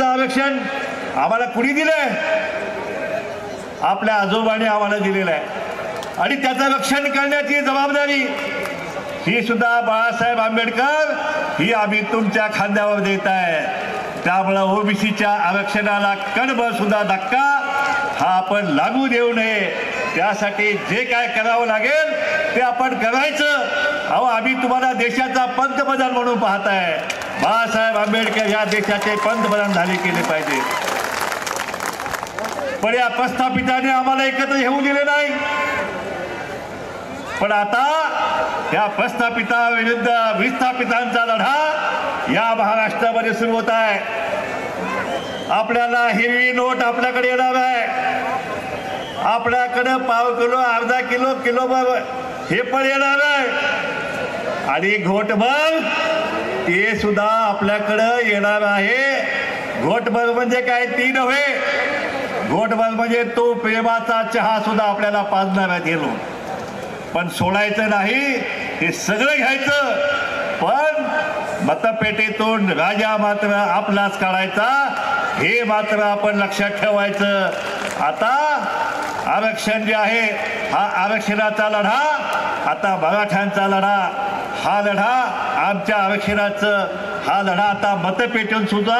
ओबीसीचं आरक्षण आम्हाला कुणी दिलंय? आपल्या आजोबाने आम्हाला दिलेलं आहे. आणि त्याचं रक्षण करण्याची जबाबदारी ही सुद्धा बाळासाहेब आंबेडकर ही आम्ही तुमच्या खांद्यावर देत आहे. त्यामुळं ओबीसीच्या आरक्षणाला कणभर सुद्धा धक्का हा आपण लागू देऊ नये. त्यासाठी जे काय करावं लागेल ते आपण करायचं. अहो आम्ही तुम्हाला देशाचा पंतप्रधान म्हणून पाहताय बाळासाहेब आंबेडकर या देशाचे पंतप्रधान झाले केले पाहिजे. पण या प्रस्थापिताने आम्हाला एकत्र येऊ दिले नाही. पण आता या प्रस्थापिता विरुद्ध विस्थापितांचा लढा या महाराष्ट्रामध्ये सुरू होत आहे. आपल्याला हिरवी नोट आपल्याकडे येणार आहे. आपल्याकडे पाव किलो अर्धा किलो किलो हे पण येणार आहे. आणि घोटभर ते सुद्धा आपल्याकडं येणार आहे. घोटभर म्हणजे काय? ती नव्हे. घोटभर म्हणजे तो प्रेमाचा चहा सुद्धा आपल्याला पाजणार आहे ते पण सोडायचं नाही हे सगळं घ्यायचं. पण मतपेटीतून राजा मात्र आपलाच काढायचा. हे मात्र आपण लक्षात ठेवायचं. आता आरक्षण जे आहे हा आरक्षणाचा लढा आता मराठ्यांचा लढा. हा लढा आमच्या आरक्षणाचं हा लढा आता मतपेटून सुद्धा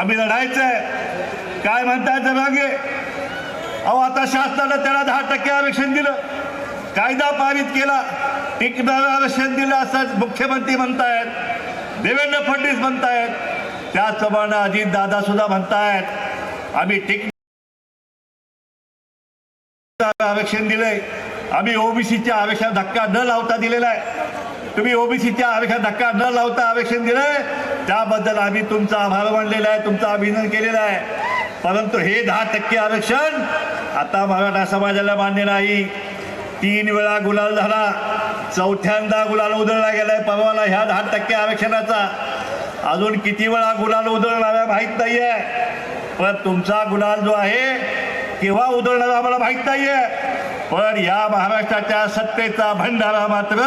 आम्ही लढायचं आहे काय म्हणताय जगागे अहो आता शासनानं त्याला दहा टक्के आरक्षण दिलं. कायदा पारित केला. टिकणारं आरक्षण दिलं असं मुख्यमंत्री म्हणतायत देवेंद्र फडणवीस म्हणतायत त्याचप्रमाणे अजित दादा सुद्धा म्हणतायत आम्ही टिक आरक्षण दिलंय. आम्ही ओबीसीच्या आरक्षण धक्का न लावता दिलेला आहे. तुम्ही ओबीसीच्या आरक्षण धक्का न लावता आरक्षण दिलंय. त्याबद्दल आम्ही तुमचा आभार मानलेला आहे तुमचं अभिनंदन केलेलं आहे. परंतु हे दहा टक्के आरक्षण आता मराठा समाजाला मान्य नाही. तीन वेळा गुलाल झाला. चौथ्यांदा गुलाल उधळला गेलाय. परवाला ह्या दहा टक्के आरक्षणाचा. अजून किती वेळा गुलाल उधळणार माहीत नाही आहे पण तुमचा गुलाल जो आहे केव्हा उधळणार आम्हाला माहीत नाही आहे पण या महाराष्ट्राच्या सत्तेचा भंडारा मात्र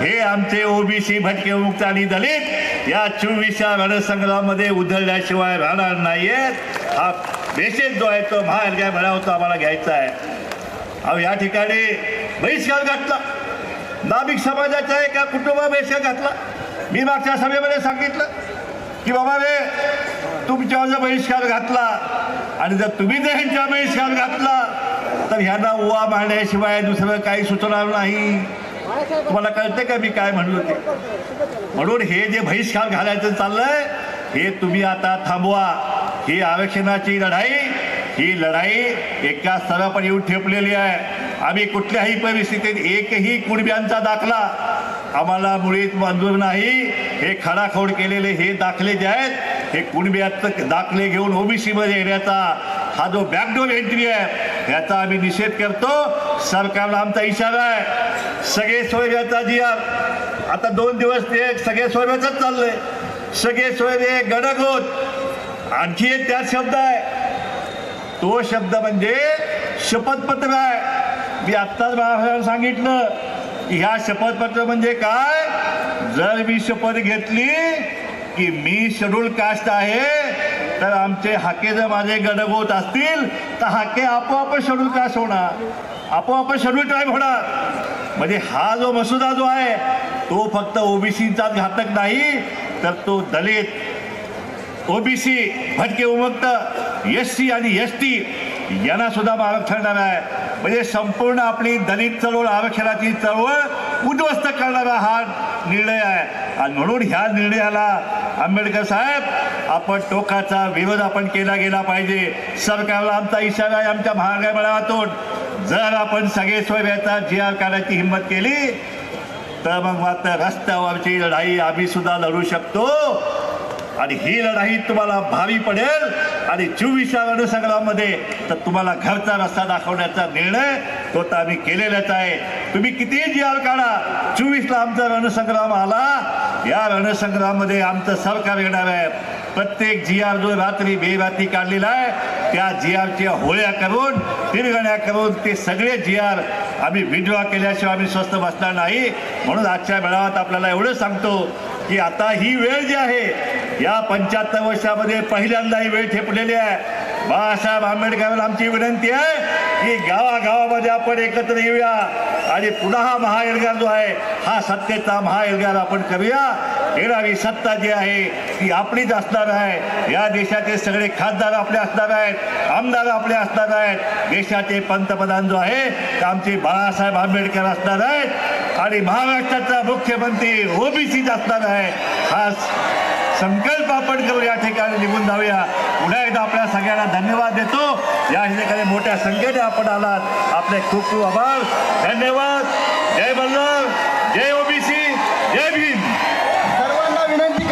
हे आमचे ओबीसी भटके मुक्त आणि दलित या चोवीसच्या रणसंग्रामध्ये उधळल्याशिवाय राहणार नाहीयेत. हा मेसेज जो आहे तो महाराजा म्हणावा तो आम्हाला घ्यायचा आहे. अहो या ठिकाणी बहिष्कार घातला. नाभिक समाजाच्या एका कुटुंबा बहिष्कार घातला. मी मागच्या सभेमध्ये सांगितलं की बाबा रे तुमच्यावर जर बहिष्कार घातला आणि जर तुम्ही जर ह्यांच्या बहिष्कार घातला तर ह्यांना उवा मारण्याशिवाय दुसरं काही सुचणार नाही. तुम्हाला कळते का मी काय म्हणलो ते म्हणून हे जे बहिष्कार घालायचं चाललंय हे तुम्ही आता थांबवा. ही आरक्षणाची लढाई ही लढाई एका स्तरावर येऊन ठेपलेली आहे. आम्ही कुठल्याही परिस्थितीत एकही कुणब्यांचा दाखला आम्हाला मुळीत मंजूर नाही. हे खडाखोड केलेले हे दाखले जे आहेत हे कुणब्याचं दाखले घेऊन ओबीसीमध्ये येण्याचा हा जो बॅकडोर एंट्री आहे याचा आम्ही निषेध करतो. सरकारला आमचा इशारा आहे. सगळे सोयऱ्याचा जी आता दोन दिवस ते सगळे सोयऱ्याचंच चाललंय. सगळे सोयरे गडगोत आणखी एक त्याच शब्द आहे. तो शब्द म्हणजे शपथपत्र आहे. मी आत्ताच बाळासाहेब सांगितलं की ह्या शपथपत्र म्हणजे काय? जर मी शपथ घेतली की मी शेड्यूल कास्ट आहे तर आमचे हाके जर माझे गडगोत असतील तर हाके आपोआप शेड्यूल कास्ट होणार. आपोआप शेड्यूल ट्राईब होणार. म्हणजे हा जो मसुदा जो आहे तो फक्त ओबीसीचाच घातक नाही तर तो दलित ओबीसी भटके उमक्त एस सी आणि एस टी यांना सुद्धा आरक्षण आहे. म्हणजे संपूर्ण आपली दलित चळवळ आरक्षणाची चळवळ उद्ध्वस्त करणारा हा निर्णय आहे. आणि म्हणून ह्या निर्णयाला आंबेडकर साहेब आपण टोकाचा विरोध आपण केला गेला पाहिजे. सरकारला आमचा इशारा आहे आमच्या महागाई मेळाव्यातून जर आपण सगळे सोयऱ्याचा जी आर काढायची हिंमत केली तर मग मात्र रस्त्यावरची लढाई आम्ही सुद्धा लढू शकतो. आणि ही लढाई तुम्हाला भावी पडेल. आणि चोवीसच्या रणसंग्राममध्ये तर तुम्हाला घरचा रस्ता दाखवण्याचा निर्णय तो तर आम्ही केलेलाच आहे. तुम्ही कितीही जी आर काढा? चोवीसला आमचा रणसंग्राम आला. या रणसंग्रहामध्ये आमचं सरकार येणार आहे. प्रत्येक जी आर जो रात्री बेरात्री काढलेला आहे त्या जी आरच्या होळ्या करून तिरगण्या करून ते सगळे जी आर आम्ही विड्रॉ केल्याशिवाय आम्ही स्वस्त बसणार नाही. म्हणून आजच्या मेळाव्यात आपल्याला एवढं सांगतो की आता ही वेळ जी आहे या पंच्याहत्तर वर्षामध्ये पहिल्यांदा ही वेळ ठेपलेली आहे. बाळासाहेब आंबेडकरांना आमची विनंती आहे की गावागावामध्ये आपण एकत्र येऊया आणि पुन्हा हा महाएल्गार जो आहे हा सत्तेचा महाएल्गार आपण करूया. येणारी सत्ता जी आहे ती आपलीच असणार आहे. या देशाचे सगळे खासदार आपले असणार आहेत आमदार आपले असणार आहेत. देशाचे पंतप्रधान जो आहे ते आमचे बाळासाहेब आंबेडकर असणार आहेत. आणि महाराष्ट्राचा मुख्यमंत्री ओबीसीच असणार आहे. हा संकल्प आपण करू या ठिकाणी निघून जाऊया. पुन्हा एकदा आपल्या सगळ्यांना धन्यवाद देतो. या ठिकाणी मोठ्या संख्येने आपण आलात. आपले खूप खूप आभार. धन्यवाद. जय बल्लभ. जय ओबीसी. जय भीम. सर्वांना विनंती